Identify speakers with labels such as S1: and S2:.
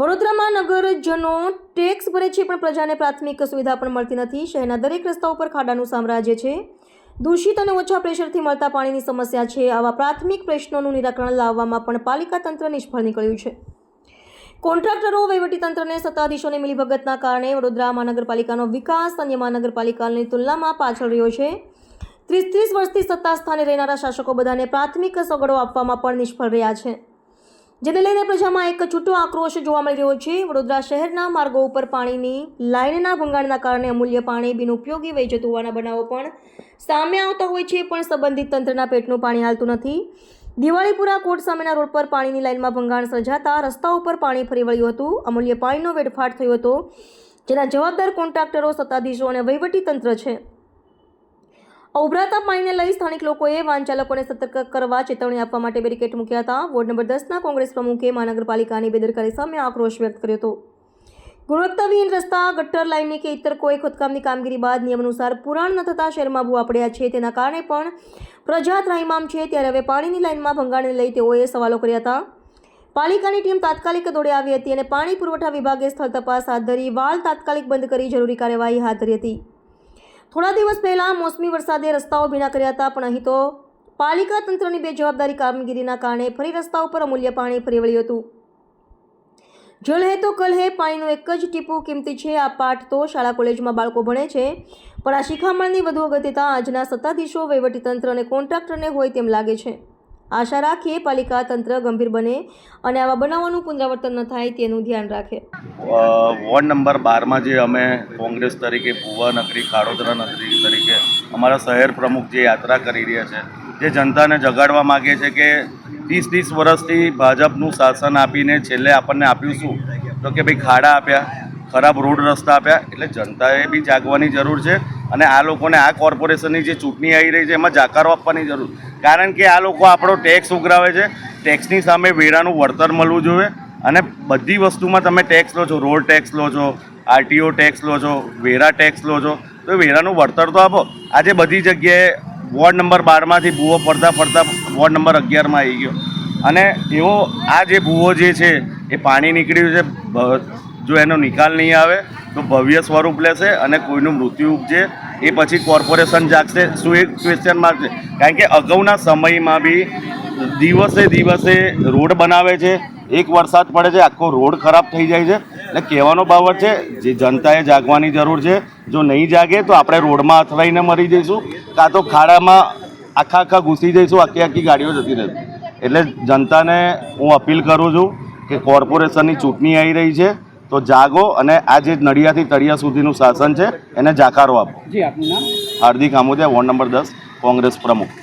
S1: વડોદરામાં નગરજનો ટેક્સ ભરે છે, પણ પ્રજાને પ્રાથમિક સુવિધા પણ મળતી નથી. શહેરના દરેક રસ્તા ઉપર ખાડાનું સામ્રાજ્ય છે. દૂષિત અને ઓછા પ્રેશરથી મળતા પાણીની સમસ્યા છે. આવા પ્રાથમિક પ્રશ્નોનું નિરાકરણ લાવવામાં પણ પાલિકા તંત્ર નિષ્ફળ નીકળ્યું છે. કોન્ટ્રાક્ટરો, વહીવટીતંત્રને સત્તાધીશોને મિલીભગતના કારણે વડોદરા મહાનગરપાલિકાનો વિકાસ અન્ય મહાનગરપાલિકાની તુલનામાં પાછળ રહ્યો છે. ત્રીસ ત્રીસ વર્ષથી સત્તા સ્થાને રહેનારા શાસકો બધાને પ્રાથમિક સગવડો આપવામાં પણ નિષ્ફળ રહ્યા છે. જેને લઈને પ્રજામાં એક છૂટો આક્રોશ જોવા મળી રહ્યો છે. વડોદરા શહેરના માર્ગો ઉપર પાણીની લાઇનના ભંગાણના કારણે અમૂલ્ય પાણી બિનઉપયોગી વહી જતું હોવાના બનાવો પણ સામે આવતા હોય છે, પણ સંબંધિત તંત્રના પેટનું પાણી હાલતું નથી. દિવાળીપુરા કોર્ટ સામેના રોડ પર પાણીની લાઇનમાં ભંગાણ સર્જાતા રસ્તા ઉપર પાણી ફરી વળ્યું હતું. અમૂલ્ય પાણીનો વેડફાટ થયો હતો, જેના જવાબદાર કોન્ટ્રાક્ટરો, સત્તાધીશો અને વહીવટી તંત્ર છે. ઉભરાતા પાણીને લઈ સ્થાનિક લોકોએ વાહન ચાલકોને સતર્ક કરવા ચેતવણી આપવા માટે બેરિકેટ મૂક્યા હતા. વોર્ડ નંબર દસના કોંગ્રેસ પ્રમુખે મહાનગરપાલિકાની બેદરકારી સામે આક્રોશ વ્યક્ત કર્યો હતો. ગુણવત્તાવિહીન રસ્તા, ગટર લાઇનની કે ઇતર કોઈ ખોદકામની કામગીરી બાદ નિયમ અનુસાર પુરાણ ન થતાં શહેરમાં ભૂવા પડ્યા છે. તેના કારણે પણ પ્રજા ત્રાહિમામ છે ત્યારે હવે પાણીની લાઇનમાં ભંગાણને લઈ તેઓએ સવાલો કર્યા હતા. પાલિકાની ટીમ તાત્કાલિક દોડે આવી હતી અને પાણી પુરવઠા વિભાગે સ્થળ તપાસ હાથ ધરી વાલ તાત્કાલિક બંધ કરી જરૂરી કાર્યવાહી હાથ ધરી હતી. થોડા દિવસ પહેલાં મોસમી વરસાદે રસ્તાઓ ભીના કર્યા હતા, પણ અહીં તો પાલિકા તંત્રની બેજવાબદારી કામગીરીના કારણે ફરી રસ્તા ઉપર અમૂલ્ય પાણી ફરી વળ્યું હતું. જળ હે તો કલ હે, પાણીનું એક જ ટીપું કિંમતી છે, આ પાઠ તો શાળા કોલેજમાં બાળકો ભણે છે. પણ આ શિખામણની વધુ અગત્યતા આજના સત્તાધીશો વહીવટીતંત્ર અને કોન્ટ્રાક્ટરને હોય તેમ લાગે છે. આશા રાખીએ પાલિકા તંત્ર ગંભીર બને અને આવા બનાવોનું પુનરાવર્તન ન થાય તેનું ધ્યાન રાખે.
S2: વોર્ડ નંબર બારમાં જે અમે કોંગ્રેસ તરીકે, ભુવા નગરી કાળોદરા નગરી તરીકે અમારા શહેર પ્રમુખ જે યાત્રા કરી રહ્યા છે, જે જનતાને જગાડવા માગે છે કે ત્રીસ ત્રીસ વર્ષથી ભાજપનું શાસન આપીને છેલ્લે આપણને આપ્યું શું? તો કે ભાઈ ખાડા આપ્યા, ખરાબ રોડ રસ્તા આપ્યા, એટલે જનતાએ બી જાગવાની જરૂર છે. અને આ લોકોને આ કોર્પોરેશનની જે ચૂંટણી આવી રહી છે, એમાં જાકારો આપવાની જરૂર. કારણ કે આ લોકો આપણો ટેક્સ ઉઘરાવે છે. ટેક્સની સામે વેરાનું વળતર મળવું જોઈએ અને બધી વસ્તુમાં તમે ટેક્સ લો છો, રોડ ટેક્સ લો છો આરટીઓ ટેક્સ લો છો, વેરા ટેક્સ લો છો, તો વેરાનું વળતર તો આપો. આજે બધી જગ્યાએ વોર્ડ નંબર બારમાંથી ભૂવો ફરતા ફરતા વોર્ડ નંબર અગિયારમાં આવી ગયો. અને એવો આ જે ભૂવો જે છે, એ પાણી નીકળ્યું છે જો એનો નિકાલ નહીં આવે તો ભવ્ય સ્વરૂપ લેશે અને કોઈનું મૃત્યુ ઉપજે, એ પછી કોર્પોરેશન જાગશે. શું એક ક્વેશ્ચન માર્ક છે? કારણ કે અગાઉના સમયમાં બી દિવસે દિવસે રોડ બનાવે છે, એક વરસાદ પડે છે, આખો રોડ ખરાબ થઈ જાય છે. એટલે કહેવાનો બાબત છે, જે જનતાએ જાગવાની જરૂર છે. જો નહીં જાગે તો આપણે રોડમાં અથડાઈને મરી જઈશું, કાં તો ખાડામાં આખા આખા ઘૂસી જઈશું, આખી આખી ગાડીઓ જતી રહેશે. એટલે જનતાને હું અપીલ કરું છું કે કોર્પોરેશનની ચૂંટણી આવી રહી છે. તો જાગો અને આ જે નડિયાથી તળિયા સુધીનું શાસન છે એને જાકારો આપો.
S3: જી આપનું નામ?
S2: હાર્દિક આમોદિયા વોર્ડ નંબર દસ કોંગ્રેસ પ્રમુખ.